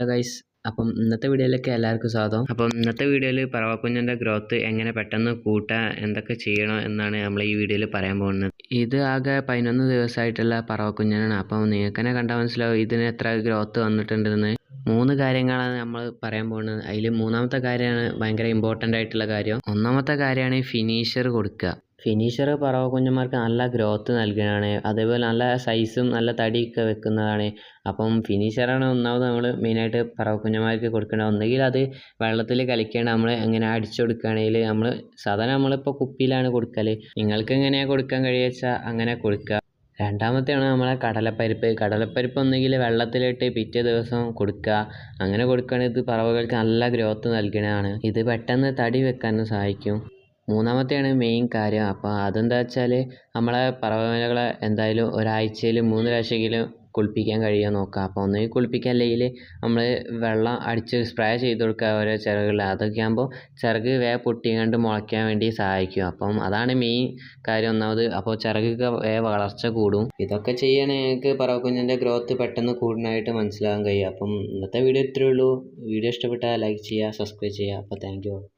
Hello guys അപ്പം ഇന്നത്തെ വീഡിയോയിലേക്ക് എല്ലാവർക്കും സ്വാഗതം. അപ്പം ഇന്നത്തെ വീഡിയോയിൽ പറവക്കുഞ്ഞിന്റെ ഗ്രോത്ത് എങ്ങനെ പെട്ടെന്ന് കൂട്ടാൻ എന്തൊക്കെ ചെയ്യണം എന്നാണ് നമ്മൾ ഈ വീഡിയോയിൽ പറയാൻ പോകുന്നത്. ഇത് ആകെ പതിനൊന്ന് ദിവസമായിട്ടുള്ള പറവക്കുഞ്ഞനാണ്. അപ്പം നിങ്ങൾക്ക് തന്നെ കണ്ടാൽ മനസ്സിലാവും ഇതിന് എത്ര ഗ്രോത്ത് വന്നിട്ടുണ്ടെന്ന്. മൂന്ന് കാര്യങ്ങളാണ് നമ്മൾ പറയാൻ പോകുന്നത്. അതിൽ മൂന്നാമത്തെ കാര്യമാണ് ഭയങ്കര ഇമ്പോർട്ടന്റ് ആയിട്ടുള്ള കാര്യം. ഒന്നാമത്തെ കാര്യമാണ് ഫിനിഷർ കൊടുക്കുക. ഫിനിഷർ പറവ കുഞ്ഞന്മാർക്ക് നല്ല ഗ്രോത്ത് നൽകുന്നതാണ്. അതേപോലെ നല്ല സൈസും നല്ല തടിയൊക്കെ വെക്കുന്നതാണ്. അപ്പം ഫിനിഷറാണ് ഒന്നാമത് നമ്മൾ മെയിനായിട്ട് പറവ കുഞ്ഞന്മാർക്ക് കൊടുക്കേണ്ടത്. ഒന്നുകിൽ അത് വെള്ളത്തിൽ കളിക്കേണ്ട നമ്മൾ എങ്ങനെ അടിച്ചു കൊടുക്കുകയാണെങ്കിൽ നമ്മൾ സാധാരണ നമ്മളിപ്പോൾ കുപ്പിയിലാണ് കൊടുക്കൽ നിങ്ങൾക്ക് എങ്ങനെയാണ് കൊടുക്കാൻ കഴിയുക വെച്ചാൽ അങ്ങനെ കൊടുക്കുക. രണ്ടാമത്തെയാണ് നമ്മളെ കടലപ്പരിപ്പ്. കടലപ്പരിപ്പ് ഒന്നുകിൽ വെള്ളത്തിലിട്ട് പിറ്റേ ദിവസം കൊടുക്കുക. അങ്ങനെ കൊടുക്കുകയാണെങ്കിൽ ഇത് പറവകൾക്ക് നല്ല ഗ്രോത്ത് നൽകുന്നതാണ്. ഇത് പെട്ടെന്ന് തടി വെക്കാനും സഹായിക്കും. മൂന്നാമത്തെയാണ് മെയിൻ കാര്യം. അപ്പോൾ അതെന്താ വെച്ചാൽ നമ്മളെ പറവകളെ എന്തായാലും ഒരാഴ്ചയിൽ മൂന്ന് പ്രാവശ്യമെങ്കിലും കുളിപ്പിക്കാൻ കഴിയുമോ നോക്കുക അപ്പോൾ ഒന്നുകിൽ കുളിപ്പിക്കാൻ അല്ലെങ്കിൽ നമ്മൾ വെള്ളം അടിച്ച് സ്പ്രേ ചെയ്ത് കൊടുക്കുക ഓരോ ചിറകുകളിൽ. അതൊക്കെ ആകുമ്പോൾ ചിറക് വേഗം പൊട്ടിങ്ങാണ്ട് മുളയ്ക്കാൻ വേണ്ടി സഹായിക്കും. അപ്പം അതാണ് മെയിൻ കാര്യം ഒന്നാമത്. അപ്പോൾ ചിറകൊക്കെ വേഗം വളർച്ച കൂടും. ഇതൊക്കെ ചെയ്യുകയാണെങ്കിൽ ഞങ്ങൾക്ക് പറവക്കുഞ്ഞിന്റെ ഗ്രോത്ത് പെട്ടെന്ന് കൂടുന്നതായിട്ട് മനസ്സിലാകാൻ കഴിയും അപ്പം ഇന്നത്തെ വീഡിയോ ഇത്രയേ ഉള്ളൂ. വീഡിയോ ഇഷ്ടപ്പെട്ടാൽ ലൈക്ക് ചെയ്യുക സബ്സ്ക്രൈബ് ചെയ്യുക. അപ്പോൾ താങ്ക് യു